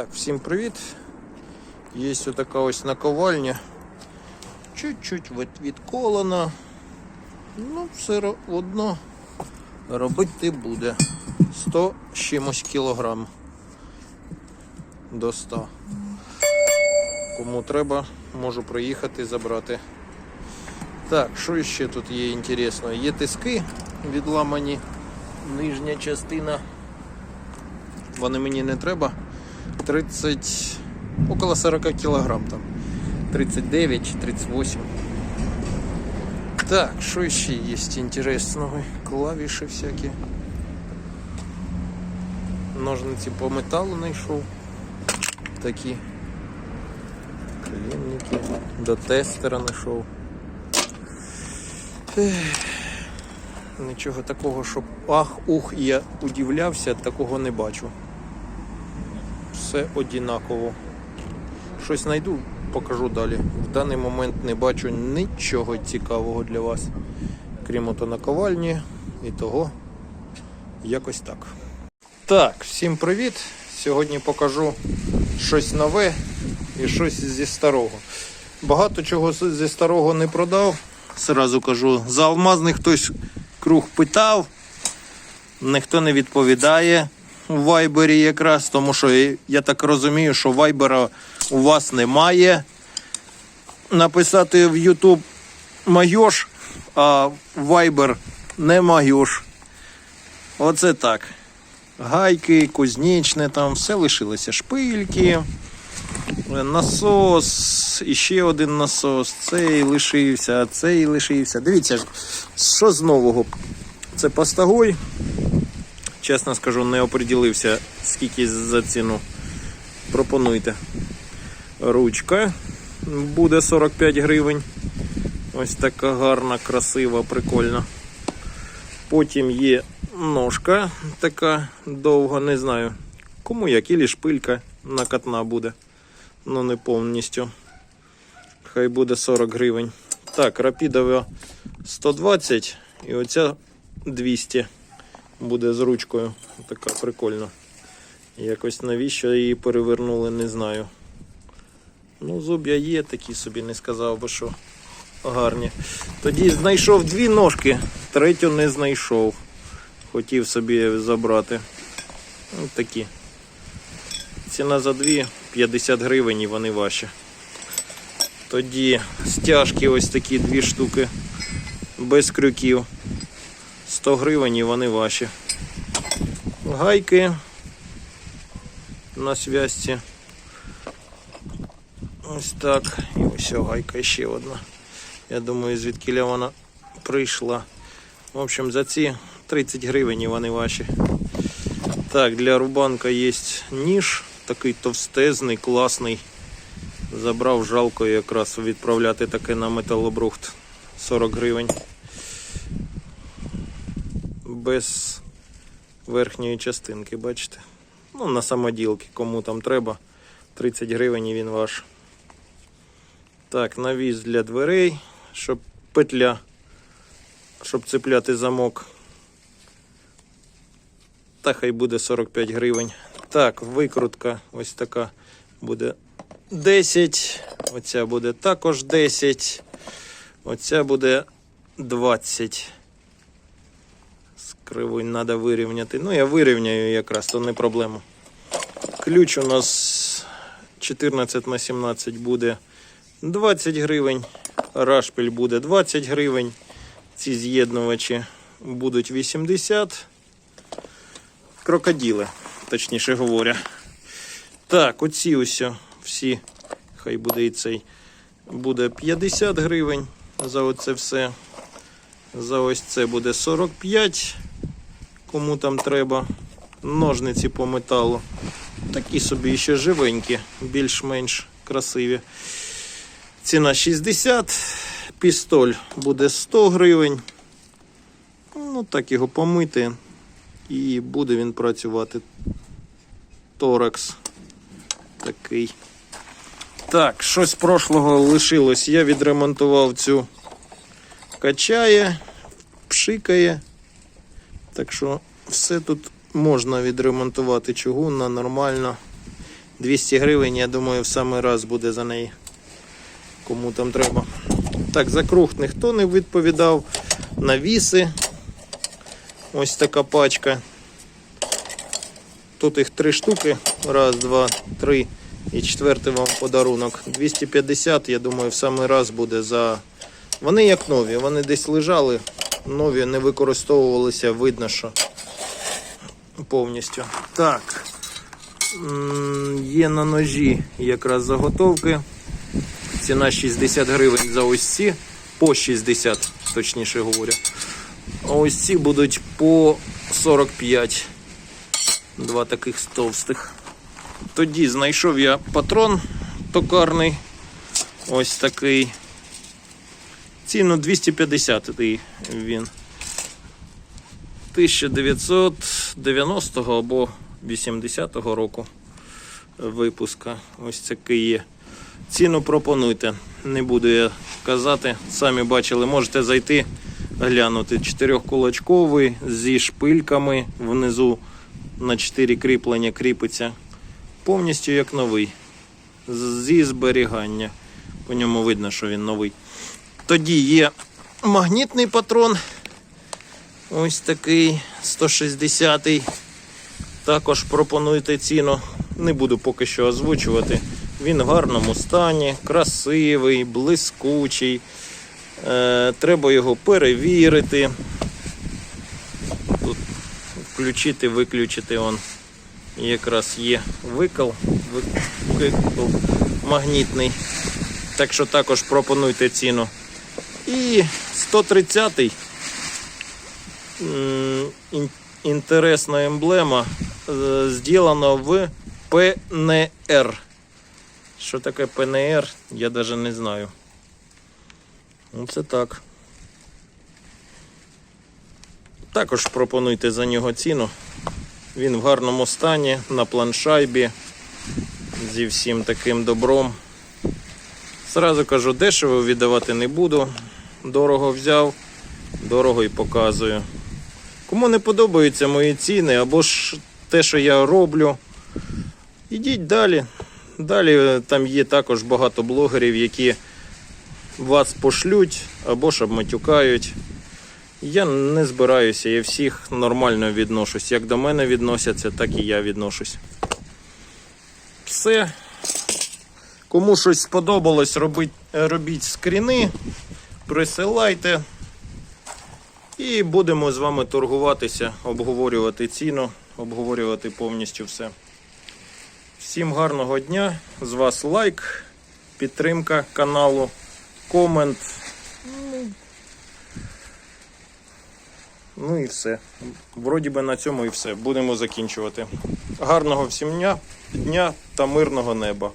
Так, всім привіт. Є ось така ось наковальня. Чуть-чуть від- відколена. Ну, все одно робити буде 100 з чимось кілограм до 100. Кому треба, можу приїхати забрати. Так, що ще тут є інтересно? Є тиски відламані, нижня частина. Вони мені не треба. 30, около 40 кілограм там. 39 чи 38. Так, що ще є інтересного? Клавіші всякі. Ножниці по металу знайшов. Такі. Клемники. До тестера знайшов. Нічого такого, щоб ах, ух, я удивлявся, такого не бачу все однаково. Щось знайду, покажу далі. В даний момент не бачу нічого цікавого для вас, крім ото наковальні і того. Якось так. Так, всім привіт! Сьогодні покажу щось нове і щось зі старого. Багато чого зі старого не продав. Сразу кажу, за алмазний хтось круг питав, ніхто не відповідає у Вайбері якраз, тому що я- так розумію, що Вайбера у вас немає. Написати в YouTube майош, а Вайбер не майош. Оце так. Гайки, кузнечне, там все лишилося. Шпильки, насос, і ще один насос. Цей лишився, цей лишився. Дивіться, що з нового. Це пастагой. Чесно скажу, не оприділився, скільки за ціну. Пропонуйте. Ручка буде 45 гривень. Ось така гарна, красива, прикольна. Потім є ножка така довга, не знаю. Кому як, і шпилька накатна буде. Ну не повністю. Хай буде 40 гривень. Так, рапідова 120 і оця 200 буде з ручкою. Така прикольна. Якось навіщо її перевернули, не знаю. Ну, зуб'я є такі собі, не сказав би, що гарні. Тоді знайшов дві ножки, третю не знайшов. Хотів собі забрати. Ось такі. Ціна за дві 50 гривень і вони ваші. Тоді стяжки ось такі дві штуки без крюків. 100 гривень і вони ваші. Гайки на зв'язці. Ось так. І ось гайка ще одна. Я думаю, звідки вона прийшла. В общем, за ці 30 гривень вони ваші. Так, для рубанка є ніж, такий товстезний, класний. Забрав жалко якраз відправляти таке на металобрухт 40 гривень без верхньої частинки, бачите? Ну, на самоділки, кому там треба. 30 гривень і він ваш. Так, навіс для дверей, щоб петля, щоб цепляти замок. Та хай буде 45 гривень. Так, викрутка ось така буде 10. Оця буде також 10. Оця буде 20 кривонь треба вирівняти. Ну, я вирівняю якраз, то не проблема. Ключ у нас 14 на 17 буде 20 гривень. Рашпіль буде 20 гривень. Ці з'єднувачі будуть 80. Крокоділи, точніше говоря. Так, оці ось всі, хай буде і цей, буде 50 гривень за оце все. За ось це буде 45. Кому там треба. Ножниці по металу. Такі собі ще живенькі, більш-менш красиві. Ціна 60. Пістоль буде 100 гривень. Ну, так його помити. І буде він працювати. Торакс. Такий. Так, щось прошлого лишилось. Я відремонтував цю качає, пшикає. Так що все тут можна відремонтувати чугунно, нормально. 200 гривень, я думаю, в самий раз буде за неї. Кому там треба. Так, за круг ніхто не відповідав. Навіси. Ось така пачка. Тут їх три штуки. Раз, два, три. І четвертий вам подарунок. 250, я думаю, в самий раз буде за. Вони як нові, вони десь лежали, нові не використовувалися, видно, що повністю. Так. Є на ножі якраз заготовки. Ціна 60 гривень за ось ці. По 60, точніше говорю. А ось ці будуть по 45. Два таких товстих. Тоді знайшов я патрон токарний. Ось такий. Ціну 250 він. 1990 або 80-го року випуска. Ось такий є. Ціну пропонуйте. Не буду я казати. Самі бачили, можете зайти, глянути. Чотирьохкулачковий зі шпильками внизу на 4 кріплення кріпиться. Повністю як новий. Зі зберігання. По ньому видно, що він новий. Тоді є магнітний патрон. Ось такий 160-й. Також пропонуйте ціну. Не буду поки що озвучувати. Він в гарному стані, красивий, блискучий. Е, треба його перевірити. Тут включити, виключити он. Якраз є викол, викол магнітний. Так що також пропонуйте ціну. І 130-й. Інтересна емблема. е, Зроблена в ПНР. Що таке ПНР, я навіть не знаю. Ну, це так. Також пропонуйте за нього ціну. Він в гарному стані, на планшайбі, зі всім таким добром. Зразу кажу, дешево віддавати не буду. Дорого взяв, дорого і показую. Кому не подобаються мої ціни або ж те, що я роблю, ідіть далі. Далі е, там є також багато блогерів, які вас пошлють або ж обматюкають. Я не збираюся, я всіх нормально відношусь. Як до мене відносяться, так і я відношусь. Все. Кому щось сподобалось, робіть, робіть скріни, присилайте. І будемо з вами торгуватися, обговорювати ціну, обговорювати повністю все. Всім гарного дня. З вас лайк, підтримка каналу, комент. Ну, і все. Вроді би на цьому і все. Будемо закінчувати. Гарного всім дня, дня та мирного неба.